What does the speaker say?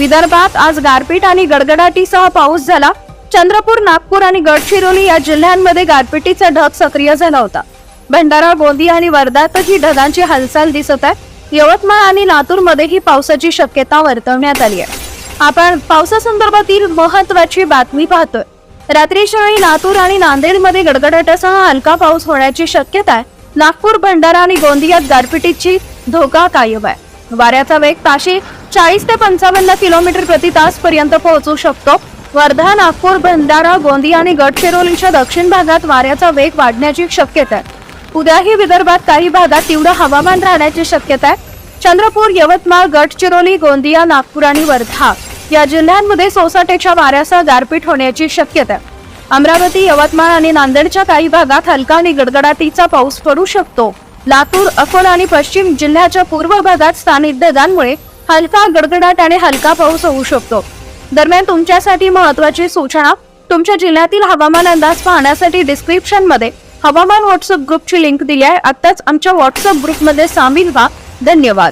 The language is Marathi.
विदर्भात आज गारपीट आणि गडगडाटीसह पाऊस झाला. चंद्रपूर नागपूर आणि गडचिरोली या जिल्ह्यांमध्ये गारपिटीचा ढग सक्रिय झाला होता. भंडारा गोंदिया आणि वर्ध्यातही ढगांची हालचाल दिसत आहे. यवतमाळ आणि लातूरमध्येही पावसाची शक्यता वर्तवण्यात आली आहे. आपण पावसासंदर्भातील महत्वाची बातमी पाहतोय. रात्रीच्या वेळी लातूर आणि नांदेडमध्ये गडगडाटासह हलका पाऊस होण्याची शक्यता आहे. नागपूर भंडारा आणि गोंदियात गारपिटीची धोका कायम आहे. वाऱ्याचा वेग ताशी चाळीस ते पंचावन्न किलोमीटर प्रति तास पर्यंत पोहोचू शकतो. वर्धा नागपूर भंडारा गोंदिया आणि गडचिरोलीच्या दक्षिण भागात वाऱ्याचा वेग वाढण्याची शक्यता आहे. उद्याही विदर्भात काही भागात तीव्र हवामान राहण्याची शक्यता आहे. चंद्रपूर यवतमाळ गडचिरोली गोंदिया नागपूर आणि वर्धा या जिल्ह्यांमध्ये सोसाट्याच्या वाऱ्यासह गारपीट होण्याची शक्यता आहे. अमरावती यवतमाळ आणि नांदेडच्या काही भागात हलका आणि गडगडाटीचा पाऊस पडू शकतो. लातूर अकोला आणि पश्चिम जिल्ह्याच्या पूर्व भागात स्थानिक ढगांमुळे हलका गडगडाट आणि हलका पाऊस होऊ शकतो. दरम्यान तुमच्यासाठी महत्वाची सूचना तुमच्या जिल्ह्यातील हवामान अंदाज पाहण्यासाठी डिस्क्रिप्शनमध्ये हवामान व्हॉट्सअप ग्रुपची लिंक दिली आहे. आत्ताच आमच्या व्हॉट्सअप ग्रुपमध्ये सामील व्हा. धन्यवाद.